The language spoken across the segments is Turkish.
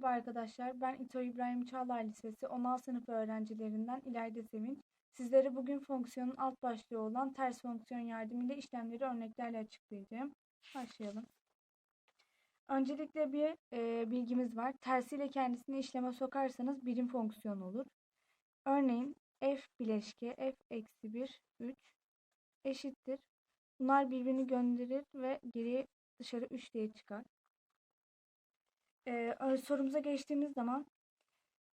Merhaba arkadaşlar, ben İto İbrahim Çağlar Lisesi 16 sınıf öğrencilerinden İlayda Sevinç. Sizlere bugün fonksiyonun alt başlığı olan ters fonksiyon yardımıyla işlemleri örneklerle açıklayacağım. Başlayalım. Öncelikle bir e, bilgimiz var. Tersiyle kendisini işleme sokarsanız birim fonksiyon olur. Örneğin f bileşke f eksi 1 3 eşittir. Bunlar birbirini gönderir ve geriye dışarı 3 diye çıkar. Ee, sorumuza geçtiğimiz zaman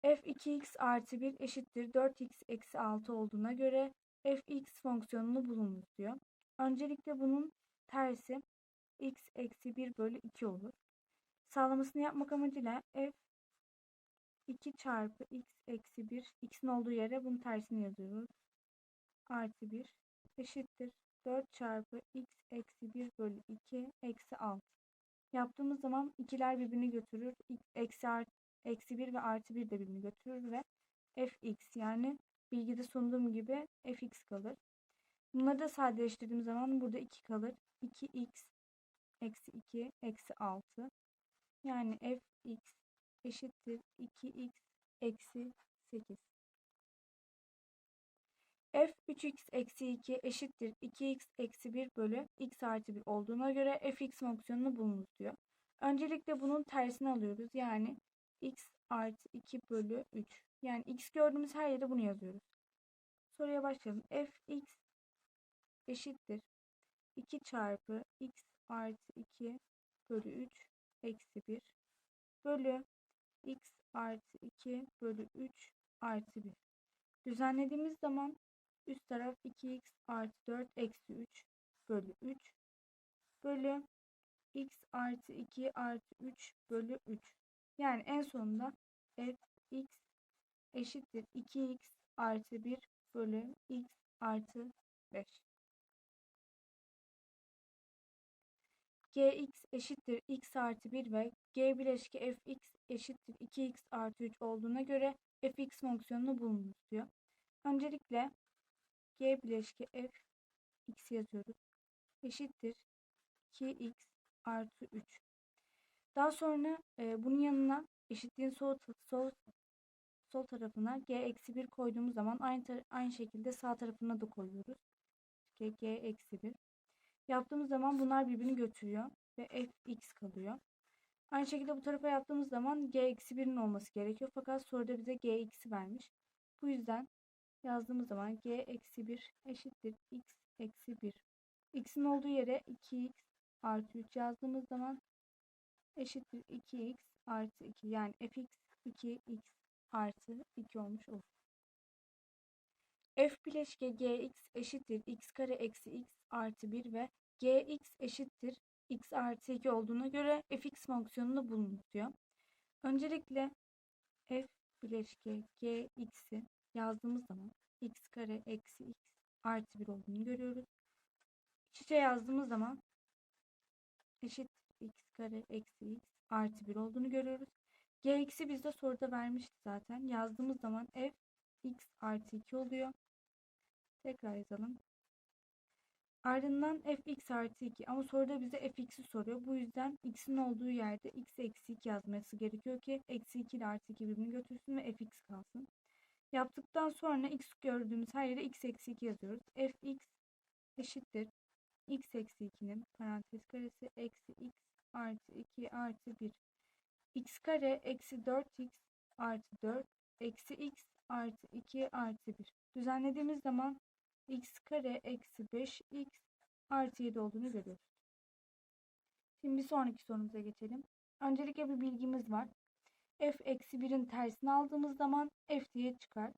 f2x artı 1 eşittir 4x eksi 6 olduğuna göre fx fonksiyonunu bulunuz diyor. Öncelikle bunun tersi x eksi 1 bölü 2 olur. Sağlamasını yapmak amacıyla f 2 çarpı x eksi 1 x'in olduğu yere bunun tersini yazıyoruz. Artı 1 eşittir 4 çarpı x eksi 1 bölü 2 eksi 6. Yaptığımız zaman ikiler birbirini götürür. Eksi, art, eksi 1 ve artı 1 de birbirini götürür ve fx yani bilgide sunduğum gibi fx kalır. Bunları da sadeleştirdiğim zaman burada 2 kalır. 2x eksi 2 eksi 6. Yani fx eşittir 2x eksi 8 f 3x eksi 2 eşittir 2x eksi 1 bölü x artı 1 olduğuna göre fx fonksiyonunu bulunuz diyor. Öncelikle bunun tersini alıyoruz. Yani x artı 2 bölü 3. Yani x gördüğümüz her yere bunu yazıyoruz. Soruya başlayalım. fx eşittir 2 çarpı x artı 2 bölü 3 eksi 1 bölü x artı 2 bölü 3 artı 1. Düzenlediğimiz zaman Üst taraf 2x artı 4 eksi 3 bölü 3 bölü x artı 2 artı 3 bölü 3. Yani en sonunda fx eşittir 2x artı 1 bölü x artı 5. gx eşittir x artı 1 ve g bileşki fx eşittir 2x artı 3 olduğuna göre fx fonksiyonunu bulunuz diyor. Öncelikle G bileşki F x yazıyoruz. Eşittir 2x artı 3. Daha sonra e, bunun yanına eşitliğin sol, sol, sol tarafına g eksi 1 koyduğumuz zaman aynı, aynı şekilde sağ tarafına da koyuyoruz. G, g eksi 1. Yaptığımız zaman bunlar birbirini götürüyor ve f x kalıyor. Aynı şekilde bu tarafa yaptığımız zaman g eksi 1'in olması gerekiyor. Fakat soruda bize g x'i vermiş. Bu yüzden yazdığımız zaman g eksi 1 eşittir x eksi 1. x'in olduğu yere 2x artı 3 yazdığımız zaman eşittir 2x artı 2 yani fx 2x artı 2 olmuş olur. f bileşke gx eşittir x kare eksi x artı 1 ve gx eşittir x artı 2 olduğuna göre fx fonksiyonunu bulunuz diyor. Öncelikle f bileşke gx'i yazdığımız zaman x kare eksi x artı 1 olduğunu görüyoruz. İç içe yazdığımız zaman eşit x kare eksi x artı 1 olduğunu görüyoruz. gx'i bizde soruda vermişti zaten. Yazdığımız zaman f x artı 2 oluyor. Tekrar yazalım. Ardından fx artı 2 ama soruda bize fx'i soruyor. Bu yüzden x'in olduğu yerde x eksi 2 yazması gerekiyor ki eksi 2 ile artı 2 birbirini götürsün ve fx kalsın. Yaptıktan sonra x gördüğümüz her yere x eksi 2 yazıyoruz. fx eşittir. x eksi 2'nin parantez karesi eksi x artı 2 artı 1. x kare eksi 4x artı 4 eksi x artı 2 artı 1. Düzenlediğimiz zaman x kare eksi 5x artı 7 olduğunu görüyoruz. Şimdi bir sonraki sorumuza geçelim. Öncelikle bir bilgimiz var f eksi 1'in tersini aldığımız zaman f diye çıkar.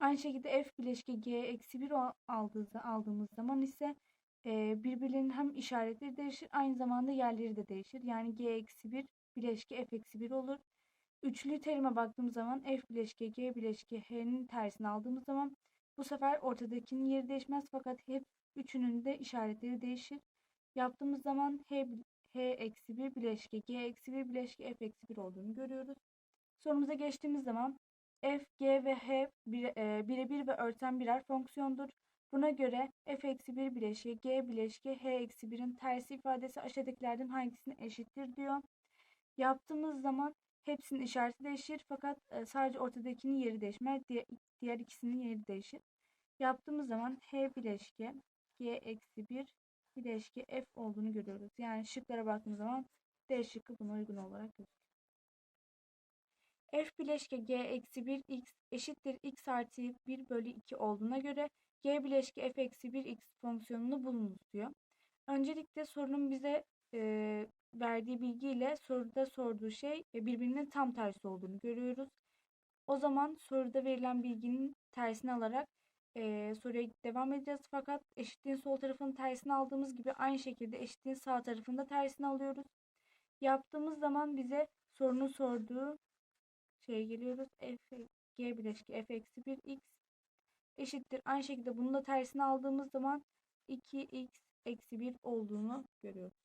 Aynı şekilde f bileşke g eksi 1 aldığımız zaman ise e, birbirlerinin hem işaretleri değişir aynı zamanda yerleri de değişir. Yani g eksi 1 bileşke f eksi 1 olur. Üçlü terime baktığımız zaman f bileşke g bileşke h'nin tersini aldığımız zaman bu sefer ortadakinin yeri değişmez fakat hep üçünün de işaretleri değişir. Yaptığımız zaman h, h eksi 1 bileşke g eksi 1 bileşke f eksi 1 olduğunu görüyoruz. Sorumuza geçtiğimiz zaman f, g ve h e, birebir ve örten birer fonksiyondur. Buna göre f eksi 1 bileşiği g bileşiği h eksi 1'in tersi ifadesi aşağıdakilerden hangisine eşittir diyor. Yaptığımız zaman hepsinin işareti değişir fakat e, sadece ortadakinin yeri değişmez. Diğer, ikisinin yeri değişir. Yaptığımız zaman H bileşke G eksi 1 bileşke F olduğunu görüyoruz. Yani şıklara baktığımız zaman D şıkkı buna uygun olarak gözüküyor. F bileşke G eksi 1 X eşittir X artı 1 bölü 2 olduğuna göre G bileşke F eksi 1 X fonksiyonunu bulunuz diyor. Öncelikle sorunun bize e, verdiği bilgiyle soruda sorduğu şey e, birbirinin tam tersi olduğunu görüyoruz. O zaman soruda verilen bilginin tersini alarak e, soruya devam edeceğiz. Fakat eşitliğin sol tarafının tersini aldığımız gibi aynı şekilde eşitliğin sağ tarafında tersini alıyoruz. Yaptığımız zaman bize sorunun sorduğu şeye geliyoruz. F, G bileşki f eksi 1 x eşittir. Aynı şekilde bunu da tersini aldığımız zaman 2x eksi 1 olduğunu görüyoruz.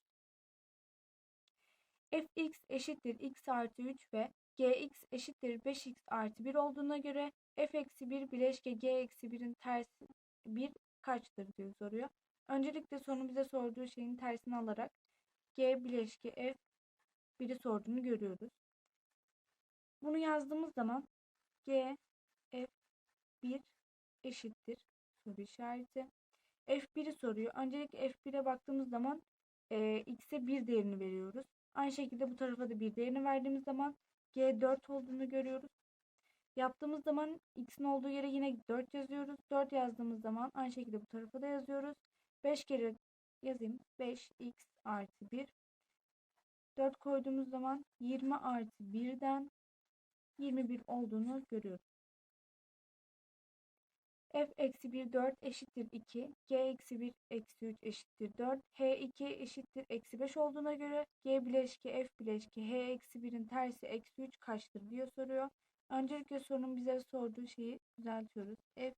fx eşittir x artı 3 ve gx eşittir 5x artı 1 olduğuna göre f eksi 1 bileşke g eksi 1'in tersi 1 kaçtır diye soruyor. Öncelikle sorunun bize sorduğu şeyin tersini alarak g bileşke f 1'i sorduğunu görüyoruz. Bunu yazdığımız zaman g f 1 eşittir soru işareti. F1'i soruyor. Öncelikle F1'e baktığımız zaman e, x'e 1 değerini veriyoruz. Aynı şekilde bu tarafa da 1 değerini verdiğimiz zaman G4 olduğunu görüyoruz. Yaptığımız zaman x'in olduğu yere yine 4 yazıyoruz. 4 yazdığımız zaman aynı şekilde bu tarafa da yazıyoruz. 5 kere yazayım. 5x artı 1. 4 koyduğumuz zaman 20 artı 1'den 21 olduğunu görüyoruz f eksi 1 4 eşittir 2, g eksi 1 eksi 3 eşittir 4, h 2 eşittir eksi 5 olduğuna göre g bileşki f bileşki h eksi 1'in tersi eksi 3 kaçtır diye soruyor. Öncelikle sorunun bize sorduğu şeyi düzeltiyoruz. f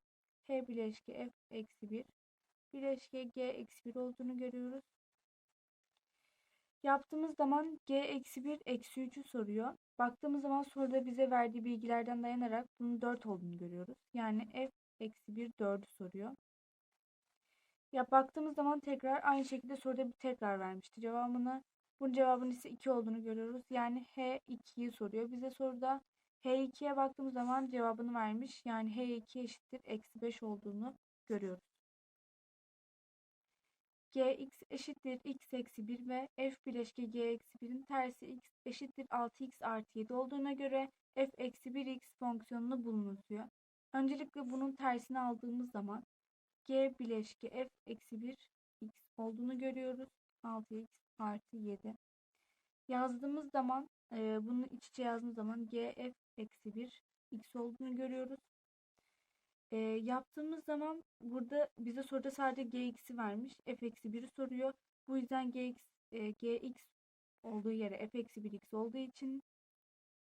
h bileşki f eksi 1 bileşki g eksi 1 olduğunu görüyoruz. Yaptığımız zaman g eksi 1 eksi 3'ü soruyor. Baktığımız zaman soruda bize verdiği bilgilerden dayanarak bunun 4 olduğunu görüyoruz. Yani f eksi 1 4'ü soruyor. Ya baktığımız zaman tekrar aynı şekilde soruda bir tekrar vermişti cevabını. Bunun cevabının ise 2 olduğunu görüyoruz. Yani H2'yi soruyor. Bize soruda H2'ye baktığımız zaman cevabını vermiş. Yani H2 eşittir eksi 5 olduğunu görüyoruz. Gx eşittir x eksi 1 ve f bileşke g eksi 1'in tersi x eşittir 6x artı 7 olduğuna göre f eksi 1x fonksiyonunu bulunuz diyor. Öncelikle bunun tersini aldığımız zaman g bileşki f eksi 1 x olduğunu görüyoruz. 6x artı 7. Yazdığımız zaman e, bunu iç içe yazdığımız zaman g f eksi 1 x olduğunu görüyoruz. E, yaptığımız zaman burada bize soruda sadece gx'i vermiş. f eksi 1'i soruyor. Bu yüzden gx, e, gx olduğu yere f eksi 1 x olduğu için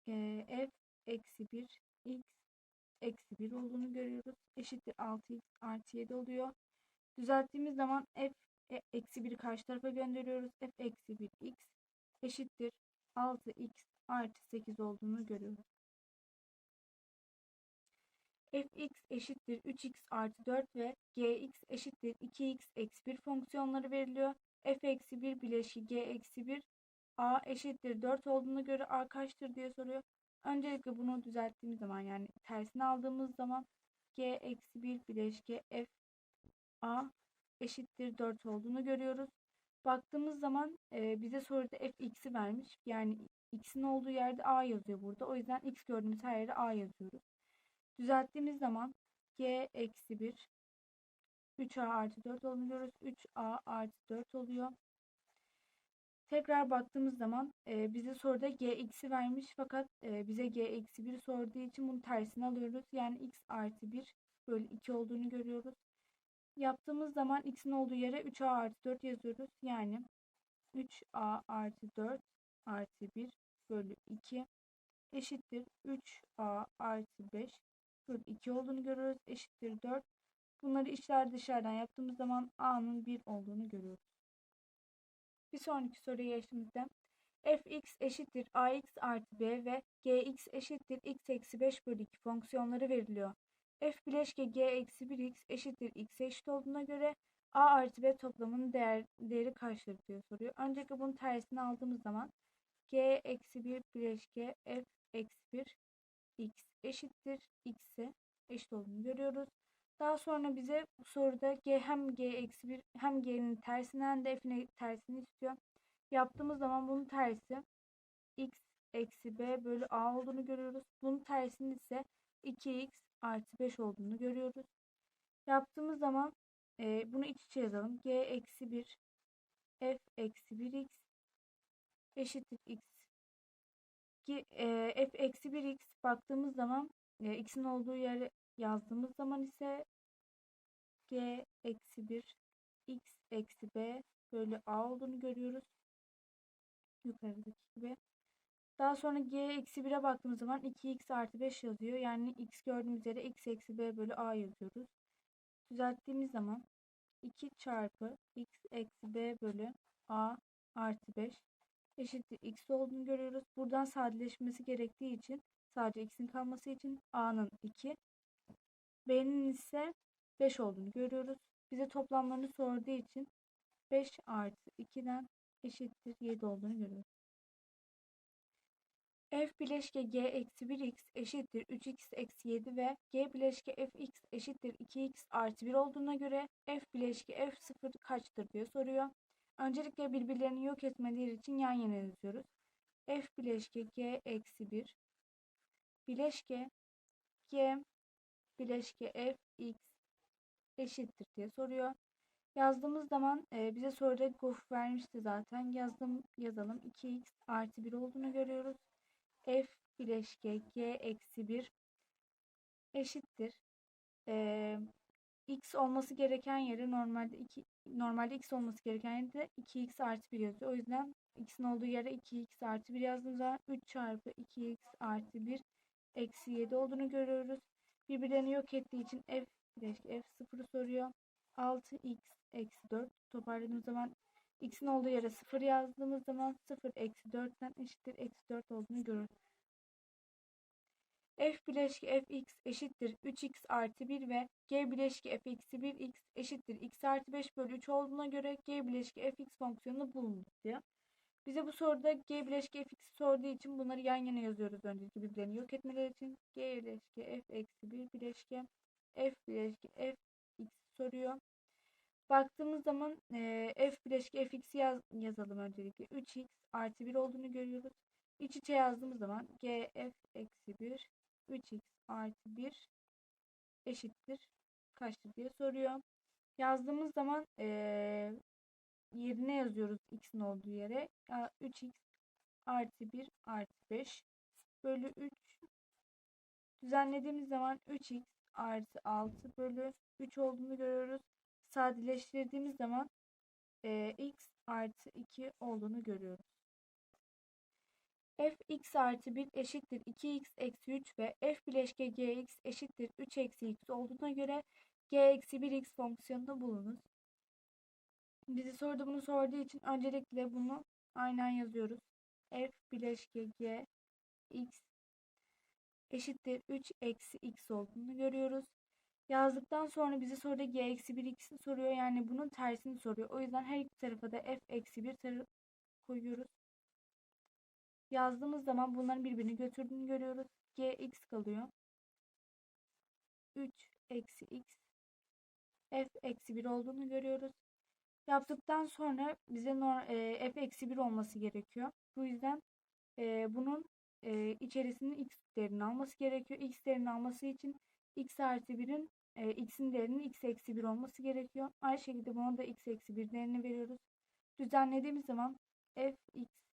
e, f eksi 1 x eksi 1 olduğunu görüyoruz. Eşittir 6x artı 7 oluyor. Düzelttiğimiz zaman f e, eksi 1'i karşı tarafa gönderiyoruz. f eksi 1 x eşittir 6x artı 8 olduğunu görüyoruz. Fx eşittir 3x artı 4 ve gx eşittir 2x eksi 1 fonksiyonları veriliyor. f eksi 1 bileşki g eksi 1 a eşittir 4 olduğuna göre a kaçtır diye soruyor. Öncelikle bunu düzelttiğimiz zaman yani tersini aldığımız zaman g eksi 1 bileşke f a eşittir 4 olduğunu görüyoruz. Baktığımız zaman e, bize soruda f x'i vermiş. Yani x'in olduğu yerde a yazıyor burada. O yüzden x gördüğümüz her yere a yazıyoruz. Düzelttiğimiz zaman g eksi 1 3a artı 4 olduğunu görüyoruz. 3a artı 4 oluyor. Tekrar baktığımız zaman e, bize soruda gx'i vermiş fakat e, bize g eksi 1 sorduğu için bunu tersine alıyoruz. Yani x artı 1 bölü 2 olduğunu görüyoruz. Yaptığımız zaman x'in olduğu yere 3a artı 4 yazıyoruz. Yani 3a artı 4 artı 1 bölü 2 eşittir 3a artı 5 bölü 2 olduğunu görüyoruz. Eşittir 4. Bunları içler dışarıdan yaptığımız zaman a'nın 1 olduğunu görüyoruz. Bir sonraki soruya geçtiğimizde fx eşittir ax artı b ve gx eşittir x eksi 5 bölü 2 fonksiyonları veriliyor. f bileşke g eksi 1x eşittir x eşit olduğuna göre a artı b toplamının değer, değeri kaçtır diye soruyor. Öncelikle bunun tersini aldığımız zaman g eksi 1 bileşke f eksi 1 x eşittir x'e eşit olduğunu görüyoruz. Daha sonra bize bu soruda g hem g eksi 1 hem g'nin tersini hem de f'in tersini istiyor. Yaptığımız zaman bunun tersi x eksi b bölü a olduğunu görüyoruz. Bunun tersini ise 2x artı 5 olduğunu görüyoruz. Yaptığımız zaman e, bunu iç içe yazalım. g eksi 1 f eksi 1x eşittir x. Ki, e, f eksi 1x baktığımız zaman e, x'in olduğu yere yazdığımız zaman ise g eksi 1 x eksi b bölü a olduğunu görüyoruz. Yukarıdaki gibi. Daha sonra g eksi 1'e baktığımız zaman 2x artı 5 yazıyor. Yani x gördüğümüz yere x eksi b bölü a yazıyoruz. Düzelttiğimiz zaman 2 çarpı x eksi b bölü a artı 5 eşittir x olduğunu görüyoruz. Buradan sadeleşmesi gerektiği için sadece x'in kalması için a'nın 2 b'nin ise 5 olduğunu görüyoruz. Bize toplamlarını sorduğu için 5 artı 2'den eşittir 7 olduğunu görüyoruz. f bileşke g eksi 1x eşittir 3x eksi 7 ve g bileşke fx eşittir 2x artı 1 olduğuna göre f bileşke f sıfır kaçtır diye soruyor. Öncelikle birbirlerini yok etmeleri için yan yana yazıyoruz. f bileşke g eksi 1 bileşke g bileşke f x eşittir diye soruyor. Yazdığımız zaman e, bize soruda gof vermişti zaten. Yazdım yazalım. 2x artı 1 olduğunu görüyoruz. f bileşke g eksi 1 eşittir. E, x olması gereken yere normalde 2 normalde x olması gereken yerde 2x artı 1 yazıyor. O yüzden x'in olduğu yere 2x artı 1 yazdığımız zaman 3 çarpı 2x artı 1 eksi 7 olduğunu görüyoruz. Birbirlerini yok ettiği için f bileşke f sıfırı soruyor. 6x eksi 4 toparladığımız zaman x'in olduğu yere 0 yazdığımız zaman 0 eksi 4'ten eşittir eksi 4 olduğunu görürüz. F bileşki fx eşittir 3x artı 1 ve g bileşki f eksi 1x eşittir x artı 5 bölü 3 olduğuna göre g bileşki fx fonksiyonunu bulunur diyor. Bize bu soruda g bileşki fx'i sorduğu için bunları yan yana yazıyoruz öncelikle birbirlerini yok etmeleri için. g bileşki f eksi 1 bileşki f bileşki f x soruyor. Baktığımız zaman e, f bileşki fx'i yaz, yazalım öncelikle. 3x artı 1 olduğunu görüyoruz. İç içe yazdığımız zaman g f eksi 1 3x artı 1 eşittir kaçtır diye soruyor. Yazdığımız zaman e, yerine yazıyoruz x'in olduğu yere. 3x artı 1 artı 5 bölü 3 düzenlediğimiz zaman 3x artı 6 bölü 3 olduğunu görüyoruz. Sadeleştirdiğimiz zaman e, x artı 2 olduğunu görüyoruz. F x artı 1 eşittir 2x eksi 3 ve f bileşke gx eşittir 3 eksi x olduğuna göre g eksi 1x fonksiyonunu bulunuz. Bizi soruda bunu sorduğu için öncelikle bunu aynen yazıyoruz. f bileşke g x eşittir 3 eksi x olduğunu görüyoruz. Yazdıktan sonra bize soruda g eksi 1 x'i soruyor. Yani bunun tersini soruyor. O yüzden her iki tarafa da f eksi 1 tarafı koyuyoruz. Yazdığımız zaman bunların birbirini götürdüğünü görüyoruz. g x kalıyor. 3 eksi x f eksi 1 olduğunu görüyoruz. Yaptıktan sonra bize e, f eksi 1 olması gerekiyor. Bu yüzden e, bunun e, içerisinin x değerini alması gerekiyor. x değerini alması için x artı 1'in e, x'in değerinin x eksi 1 olması gerekiyor. Aynı şekilde buna da x eksi 1 değerini veriyoruz. Düzenlediğimiz zaman f x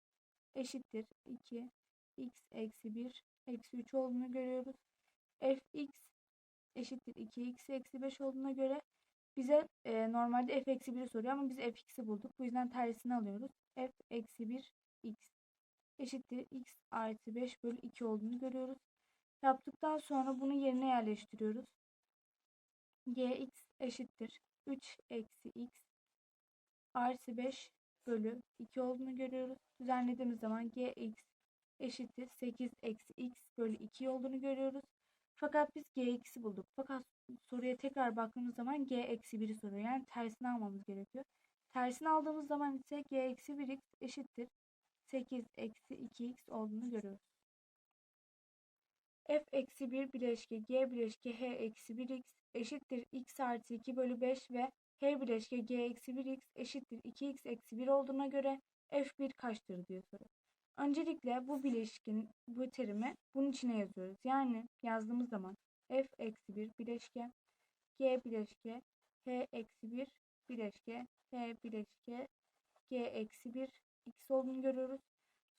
eşittir 2 x eksi 1 eksi 3 olduğunu görüyoruz. f x eşittir 2 x eksi 5 olduğuna göre bize e, normalde f eksi 1'i soruyor ama biz f x'i bulduk. Bu yüzden tersini alıyoruz. f eksi 1 x eşittir x artı 5 bölü 2 olduğunu görüyoruz. Yaptıktan sonra bunu yerine yerleştiriyoruz. gx eşittir 3 eksi x artı 5 bölü 2 olduğunu görüyoruz. Düzenlediğimiz zaman gx eşittir 8 eksi x bölü 2 olduğunu görüyoruz. Fakat biz gx'i bulduk. Fakat soruya tekrar baktığımız zaman g eksi 1'i soruyor. Yani tersini almamız gerekiyor. Tersini aldığımız zaman ise g eksi 1x eşittir 8 eksi 2x olduğunu görüyoruz. f eksi 1 bileşke g bileşke h eksi 1x eşittir x artı 2 bölü 5 ve h bileşke g eksi 1x eşittir 2x eksi 1 olduğuna göre f1 kaçtır diye soruyor. Öncelikle bu bileşkin, bu terimi bunun içine yazıyoruz. Yani yazdığımız zaman f eksi 1 bileşke, g bileşke, h eksi 1 bileşke, h bileşke, g eksi 1 x olduğunu görüyoruz.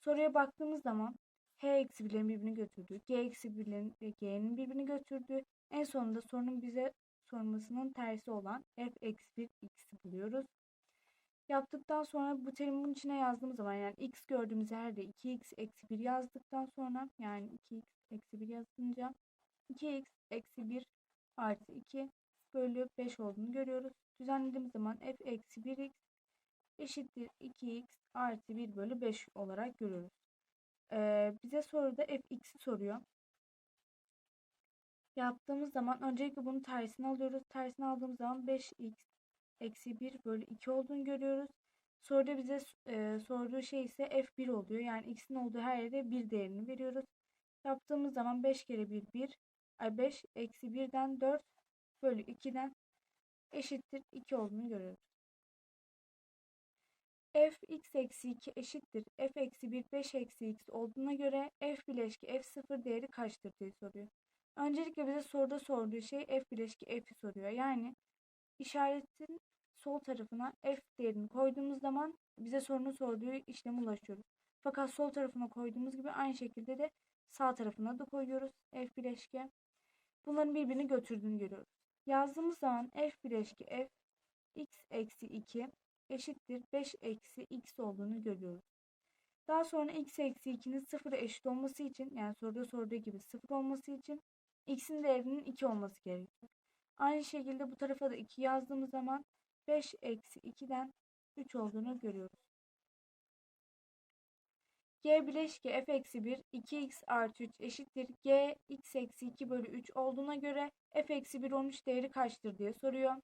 Soruya baktığımız zaman h eksi 1'lerin birbirini götürdüğü, g eksi 1'lerin ve g'nin birbirini götürdüğü, en sonunda sorunun bize sormasının tersi olan f eksi 1 x'i buluyoruz. Yaptıktan sonra bu terimi bunun içine yazdığımız zaman yani x gördüğümüz yerde 2x eksi 1 yazdıktan sonra yani 2x eksi 1 yazınca 2x eksi 1 artı 2 bölü 5 olduğunu görüyoruz. Düzenlediğimiz zaman f eksi 1x eşittir 2x artı 1 bölü 5 olarak görüyoruz. Ee, bize soruda fx'i soruyor. Yaptığımız zaman öncelikle bunu tersine alıyoruz. Tersine aldığımız zaman 5x eksi 1 bölü 2 olduğunu görüyoruz. Soruda bize e, sorduğu şey ise f1 oluyor. Yani x'in olduğu her yerde 1 değerini veriyoruz. Yaptığımız zaman 5 kere 1 1. Ay 5 eksi 1'den 4 bölü 2'den eşittir 2 olduğunu görüyoruz. f x eksi 2 eşittir f eksi 1 5 eksi x olduğuna göre f bileşki f0 değeri kaçtır diye soruyor. Öncelikle bize soruda sorduğu şey f bileşki f'i soruyor. Yani işaretin sol tarafına f değerini koyduğumuz zaman bize sorunu sorduğu işleme ulaşıyoruz. Fakat sol tarafına koyduğumuz gibi aynı şekilde de sağ tarafına da koyuyoruz f bileşke. Bunların birbirini götürdüğünü görüyoruz. Yazdığımız zaman f bileşke f x eksi 2 eşittir 5 eksi x olduğunu görüyoruz. Daha sonra x eksi 2'nin sıfıra eşit olması için yani soruda sorduğu gibi sıfır olması için x'in değerinin 2 olması gerekiyor. Aynı şekilde bu tarafa da 2 yazdığımız zaman 5 eksi 2'den 3 olduğunu görüyoruz. G bileşke f eksi 1 2x artı 3 eşittir. G x eksi 2 bölü 3 olduğuna göre f eksi 1 13 değeri kaçtır diye soruyor.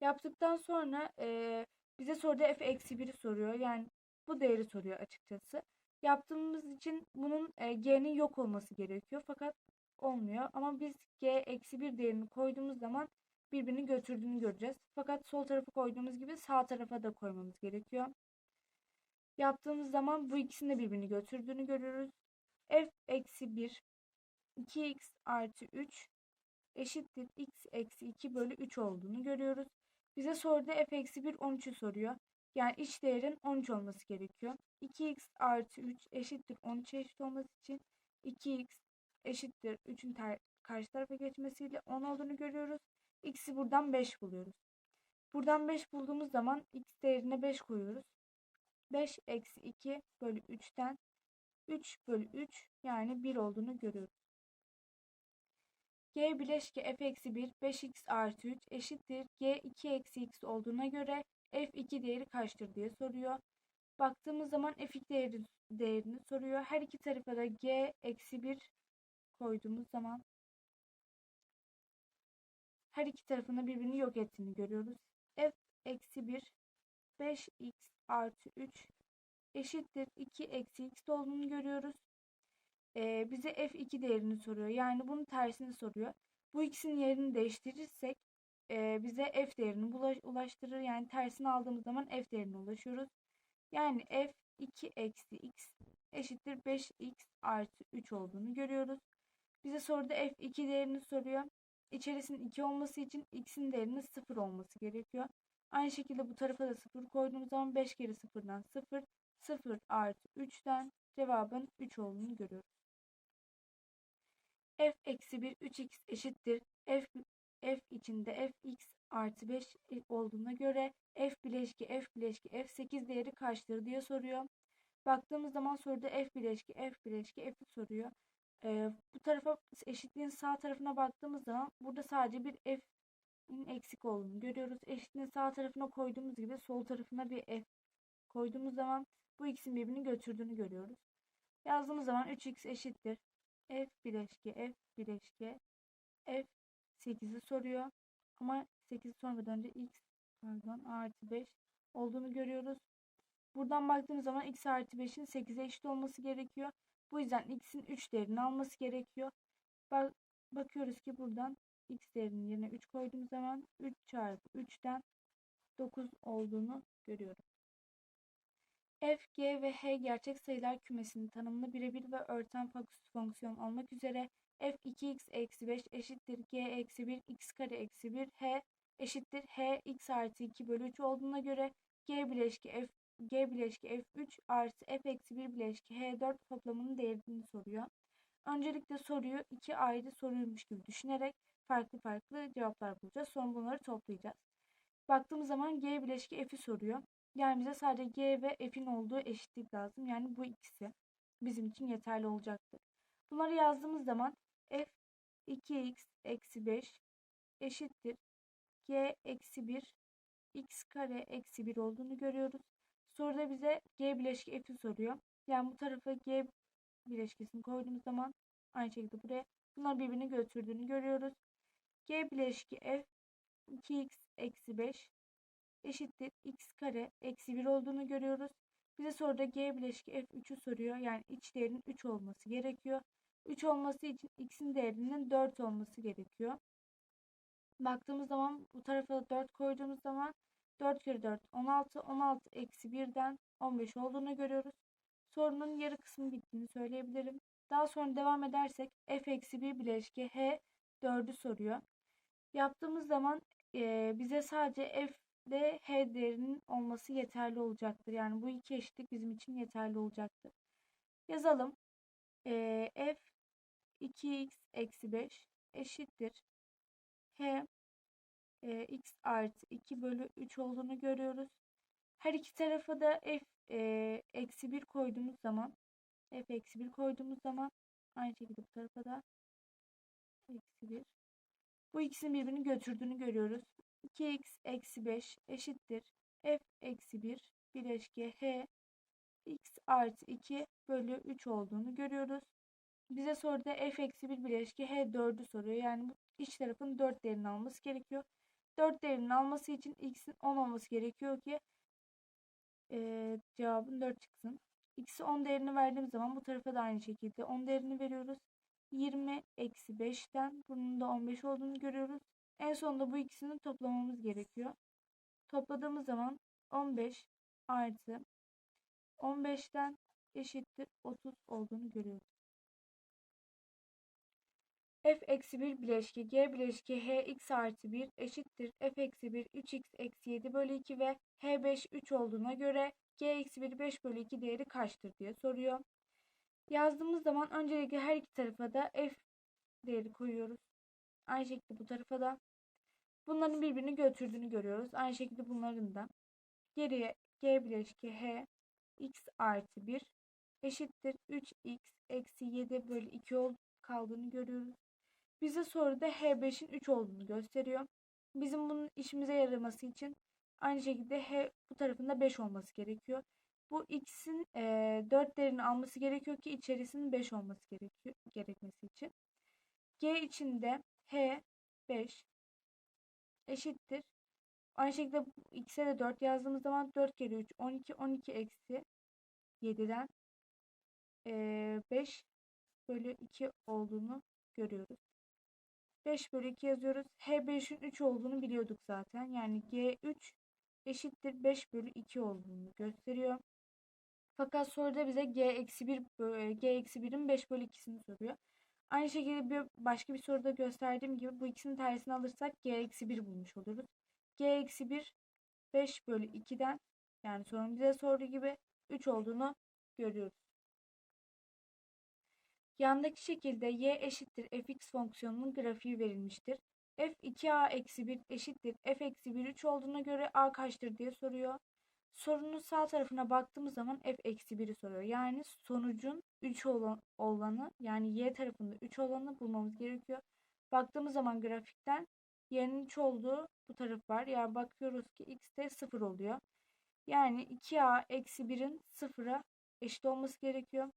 Yaptıktan sonra e, bize soruda f eksi 1'i soruyor. Yani bu değeri soruyor açıkçası. Yaptığımız için bunun e, g'nin yok olması gerekiyor. Fakat olmuyor. Ama biz g eksi 1 değerini koyduğumuz zaman birbirini götürdüğünü göreceğiz. Fakat sol tarafı koyduğumuz gibi sağ tarafa da koymamız gerekiyor. Yaptığımız zaman bu ikisini de birbirini götürdüğünü görüyoruz. f eksi 1 2x artı 3 eşittir x eksi 2 bölü 3 olduğunu görüyoruz. Bize soruda f eksi 1 13'ü soruyor. Yani iç değerin 13 olması gerekiyor. 2x artı 3 eşittir 13 eşit olması için 2x eşittir 3'ün karşı tarafa geçmesiyle 10 olduğunu görüyoruz. X'i buradan 5 buluyoruz. Buradan 5 bulduğumuz zaman x değerine 5 koyuyoruz. 5 eksi 2 bölü 3'ten 3 bölü 3 yani 1 olduğunu görüyoruz. G bileşke f eksi 1 5x artı 3 eşittir. G 2 eksi x olduğuna göre f2 değeri kaçtır diye soruyor. Baktığımız zaman f2 değeri, değerini soruyor. Her iki tarafa da g eksi 1 koyduğumuz zaman her iki tarafında birbirini yok ettiğini görüyoruz. f eksi 1 5x artı 3 eşittir 2 eksi x olduğunu görüyoruz. Ee, bize f2 değerini soruyor. Yani bunun tersini soruyor. Bu ikisinin yerini değiştirirsek e, bize f değerini ulaştırır. Yani tersini aldığımız zaman f değerine ulaşıyoruz. Yani f 2 eksi x eşittir 5x artı 3 olduğunu görüyoruz. Bize soruda f2 değerini soruyor. İçerisinin 2 olması için x'in değerinin 0 olması gerekiyor. Aynı şekilde bu tarafa da 0 koyduğumuz zaman 5 kere 0'dan 0, 0 artı 3'ten cevabın 3 olduğunu görüyoruz. f eksi 1 3x eşittir. f, f içinde fx artı 5 olduğuna göre f bileşki f bileşki f8 değeri kaçtır diye soruyor. Baktığımız zaman soruda f bileşki f bileşki f'i soruyor. Ee, bu tarafa eşitliğin sağ tarafına baktığımız zaman burada sadece bir f'in eksik olduğunu görüyoruz. Eşitliğin sağ tarafına koyduğumuz gibi sol tarafına bir f koyduğumuz zaman bu x'in birbirini götürdüğünü görüyoruz. Yazdığımız zaman 3x eşittir. f bileşke f bileşke f 8'i soruyor. Ama 8'i sormadan önce x pardon artı 5 olduğunu görüyoruz. Buradan baktığımız zaman x artı 5'in 8'e eşit olması gerekiyor. Bu yüzden x'in 3 değerini alması gerekiyor. Bak, bakıyoruz ki buradan x değerinin yerine 3 koyduğum zaman 3 çarpı 3'ten 9 olduğunu görüyorum. f, g ve h gerçek sayılar kümesinin tanımlı birebir ve örten fonksiyon olmak üzere f 2x eksi 5 eşittir g eksi 1 x kare eksi 1 h eşittir h x artı 2 bölü 3 olduğuna göre g bileşki f g bileşki f3 artı f eksi 1 bileşki h4 toplamının değerini soruyor. Öncelikle soruyu iki ayrı soruymuş gibi düşünerek farklı farklı cevaplar bulacağız. Sonra bunları toplayacağız. Baktığımız zaman g bileşki f'i soruyor. Yani bize sadece g ve f'in olduğu eşitlik lazım. Yani bu ikisi bizim için yeterli olacaktır. Bunları yazdığımız zaman f 2x eksi 5 eşittir g eksi 1 x kare eksi 1 olduğunu görüyoruz. Soruda bize g bileşki f'i soruyor. Yani bu tarafa g bileşkesini koyduğumuz zaman aynı şekilde buraya bunlar birbirini götürdüğünü görüyoruz. g bileşki f 2x eksi 5 eşittir x kare eksi 1 olduğunu görüyoruz. Bize soruda g bileşki f3'ü soruyor. Yani iç değerinin 3 olması gerekiyor. 3 olması için x'in değerinin 4 olması gerekiyor. Baktığımız zaman bu tarafa 4 koyduğumuz zaman 4 kere 4 16. 16 eksi 1'den 15 olduğunu görüyoruz. Sorunun yarı kısmı bittiğini söyleyebilirim. Daha sonra devam edersek f eksi 1 bileşki h 4'ü soruyor. Yaptığımız zaman e, bize sadece f ve h değerinin olması yeterli olacaktır. Yani bu iki eşitlik bizim için yeterli olacaktır. Yazalım. E, f 2x eksi 5 eşittir. H e, x artı 2 bölü 3 olduğunu görüyoruz. Her iki tarafa da f e, eksi 1 koyduğumuz zaman f eksi 1 koyduğumuz zaman aynı şekilde bu tarafa da eksi 1. Bu ikisinin birbirini götürdüğünü görüyoruz. 2x eksi 5 eşittir. f eksi 1 bileşke h x artı 2 bölü 3 olduğunu görüyoruz. Bize soruda f eksi 1 bileşke h 4'ü soruyor. Yani bu iç tarafın 4 değerini alması gerekiyor. 4 değerini alması için x'in 10 olması gerekiyor ki e, cevabın 4 çıksın. X'i 10 değerini verdiğim zaman bu tarafa da aynı şekilde 10 değerini veriyoruz. 20 eksi 5'ten bunun da 15 olduğunu görüyoruz. En sonunda bu ikisini toplamamız gerekiyor. Topladığımız zaman 15 artı 15'ten eşittir 30 olduğunu görüyoruz f eksi 1 bileşki g bileşki h x artı 1 eşittir f eksi 1 3x eksi 7 bölü 2 ve h 5 3 olduğuna göre g eksi 1 5 bölü 2 değeri kaçtır diye soruyor. Yazdığımız zaman öncelikle her iki tarafa da f değeri koyuyoruz. Aynı şekilde bu tarafa da. Bunların birbirini götürdüğünü görüyoruz. Aynı şekilde bunların da. Geriye g bileşki h x artı 1 eşittir 3x eksi 7 bölü 2 kaldığını görüyoruz. Bize soruda H5'in 3 olduğunu gösteriyor. Bizim bunun işimize yaraması için aynı şekilde H bu tarafında 5 olması gerekiyor. Bu x'in e, 4 değerini alması gerekiyor ki içerisinin 5 olması gerekiyor gerekmesi için. G içinde H 5 eşittir. Aynı şekilde x'e de 4 yazdığımız zaman 4 kere 3 12 12 eksi 7'den e, 5 bölü 2 olduğunu görüyoruz. 5 bölü 2 yazıyoruz. H5'in 3 olduğunu biliyorduk zaten. Yani G3 eşittir 5 bölü 2 olduğunu gösteriyor. Fakat soruda bize G eksi 1 G eksi 1'in 5 bölü 2'sini soruyor. Aynı şekilde bir başka bir soruda gösterdiğim gibi bu ikisinin tersini alırsak G eksi 1 bulmuş oluruz. G eksi 1 5 bölü 2'den yani sorun bize sorduğu gibi 3 olduğunu görüyoruz. Yandaki şekilde y eşittir fx fonksiyonunun grafiği verilmiştir. f 2a eksi 1 eşittir f eksi 1 3 olduğuna göre a kaçtır diye soruyor. Sorunun sağ tarafına baktığımız zaman f eksi 1'i soruyor. Yani sonucun 3 olan, olanı yani y tarafında 3 olanı bulmamız gerekiyor. Baktığımız zaman grafikten y'nin 3 olduğu bu taraf var. Yani bakıyoruz ki x de 0 oluyor. Yani 2a eksi 1'in 0'a eşit olması gerekiyor.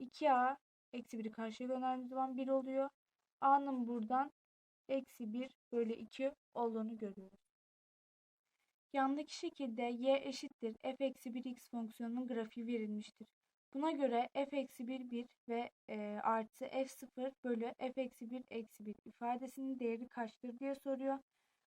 2a Eksi 1'i karşıya gönderdiğimiz zaman 1 oluyor. A'nın buradan eksi 1 bölü 2 olduğunu görüyoruz. Yandaki şekilde y eşittir f eksi 1 x fonksiyonunun grafiği verilmiştir. Buna göre f eksi 1 1 ve e, artı f 0 bölü f eksi 1 eksi 1 ifadesinin değeri kaçtır diye soruyor.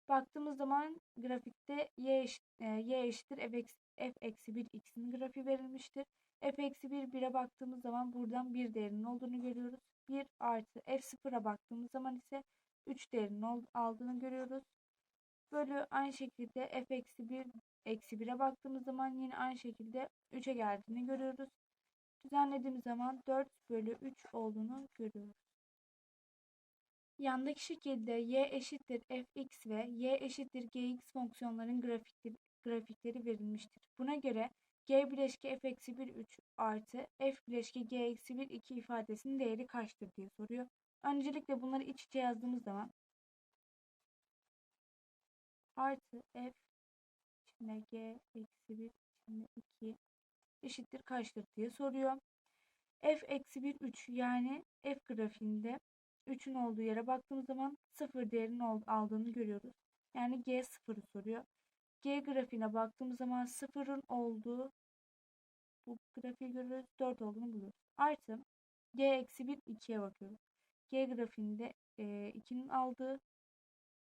Baktığımız zaman grafikte y, eşit, e, y eşittir f eksi, f eksi 1 x'in grafiği verilmiştir. f eksi 1 1'e baktığımız zaman buradan 1 değerinin olduğunu görüyoruz. 1 artı f 0'a baktığımız zaman ise 3 değerinin aldığını görüyoruz. Bölü aynı şekilde f eksi 1 eksi 1'e baktığımız zaman yine aynı şekilde 3'e geldiğini görüyoruz. Düzenlediğimiz zaman 4 bölü 3 olduğunu görüyoruz. Yandaki şekilde y eşittir fx ve y eşittir gx fonksiyonların grafikleri, grafikleri verilmiştir. Buna göre g bileşki f eksi 1 3 artı f bileşki g eksi 1 2 ifadesinin değeri kaçtır diye soruyor. Öncelikle bunları iç içe yazdığımız zaman artı f içinde g eksi 1 içinde 2 eşittir kaçtır diye soruyor. f eksi 1 3 yani f grafiğinde 3'ün olduğu yere baktığımız zaman 0 değerinin aldığını görüyoruz. Yani g 0'ı soruyor. G grafiğine baktığımız zaman 0'ın olduğu bu grafiği görüyoruz. 4 olduğunu buluyoruz. Artı g eksi 1 2'ye bakıyoruz. G grafiğinde e, 2'nin aldığı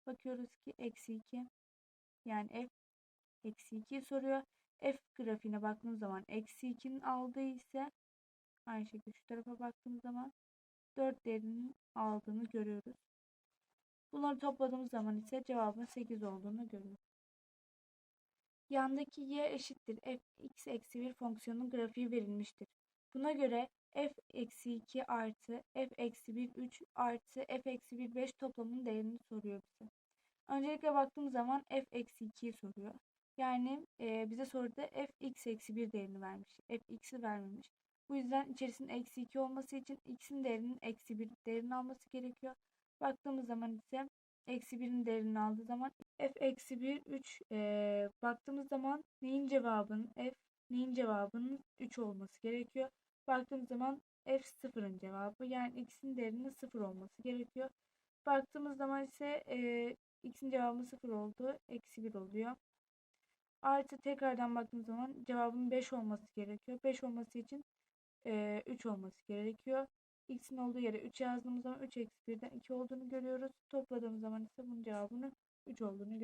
bakıyoruz ki eksi 2 yani f eksi 2'yi soruyor. F grafiğine baktığımız zaman eksi 2'nin aldığı ise aynı şekilde şu tarafa baktığımız zaman 4 değerinin aldığını görüyoruz. Bunları topladığımız zaman ise cevabın 8 olduğunu görüyoruz. Yandaki y eşittir f x eksi 1 fonksiyonun grafiği verilmiştir. Buna göre f eksi 2 artı f eksi 1 3 artı f eksi 1 5 toplamının değerini soruyor bize. Öncelikle baktığımız zaman f eksi 2'yi soruyor. Yani e, bize soruda f x eksi 1 değerini vermiş. f x'i vermemiş. Bu yüzden içerisinin eksi 2 olması için x'in değerinin eksi 1 değerini alması gerekiyor. Baktığımız zaman ise eksi 1'in değerini aldığı zaman f eksi 1 3 e, baktığımız zaman neyin cevabının f neyin cevabının 3 olması gerekiyor. Baktığımız zaman f sıfırın cevabı yani x'in değerinin 0 olması gerekiyor. Baktığımız zaman ise e, x'in cevabı 0 oldu. Eksi 1 oluyor. Artı tekrardan baktığımız zaman cevabın 5 olması gerekiyor. 5 olması için e, 3 olması gerekiyor. X'in olduğu yere 3 yazdığımız zaman 3 eksi 1'den 2 olduğunu görüyoruz. Topladığımız zaman ise bunun cevabının 3 olduğunu.